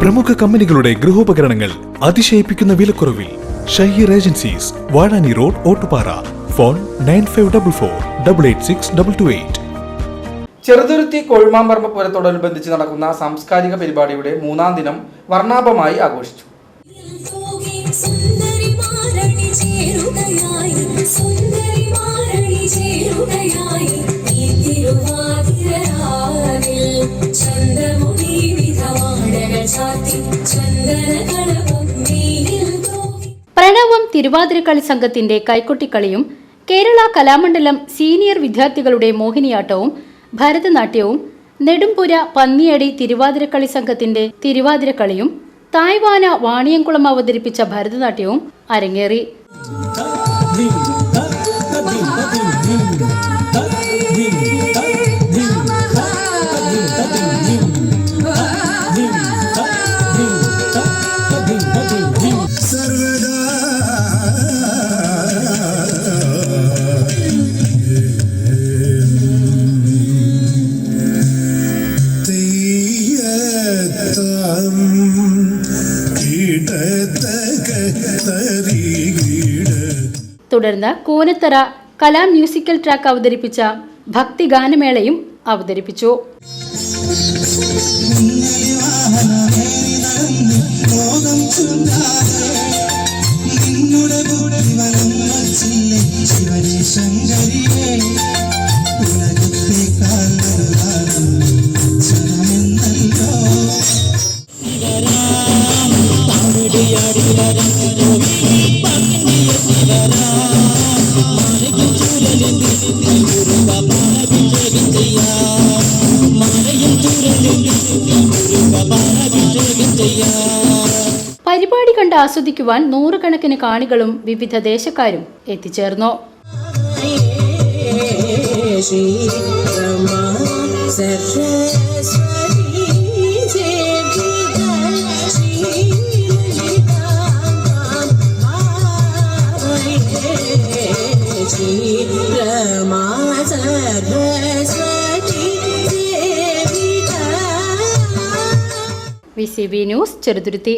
പ്രമുഖ കമ്പനികളുടെ ഗൃഹോപകരണങ്ങൾ അതിശയിപ്പിക്കുന്ന വിലക്കുറവിൽ Shaheer agencies Vazhani road Ottupara. Phone nine five double four double eight six double two eight. Cheruthuruthy Kozhumamparambu പൂരത്തോടനുബന്ധിച്ച് നടക്കുന്ന സാംസ്കാരിക പരിപാടിയുടെ മൂന്നാം ദിനം വർണാഭമായി ആഘോഷിച്ചു. ചേരുകയായി സുന്ദരി മാരണി ചേരുകയായി പ്രണവം തിരുവാതിരക്കളി സംഘത്തിന്റെ കൈക്കൊട്ടിക്കളിയും കേരള കലാമണ്ഡലം സീനിയർ വിദ്യാർത്ഥികളുടെ മോഹിനിയാട്ടവും ഭരതനാട്യവും നെടുമ്പുര പന്നിയടി തിരുവാതിരക്കളി സംഘത്തിന്റെ തിരുവാതിരക്കളിയും തായ്വാന വാണിയംകുളം അവതരിപ്പിച്ച ഭരതനാട്യവും അരങ്ങേറി തുടർന്ന് കൂനത്തറ കലാ മ്യൂസിക്കൽ ട്രാക്ക് അവതരിപ്പിച്ച ഭക്തിഗാനമേളയും അവതരിപ്പിച്ചു. പരിപാടി കണ്ട് ആസ്വദിക്കുവാൻ നൂറുകണക്കിന് കാണികളും വിവിധ ദേശക്കാരും എത്തിച്ചേർന്നു. V C B news Cheruthuruthy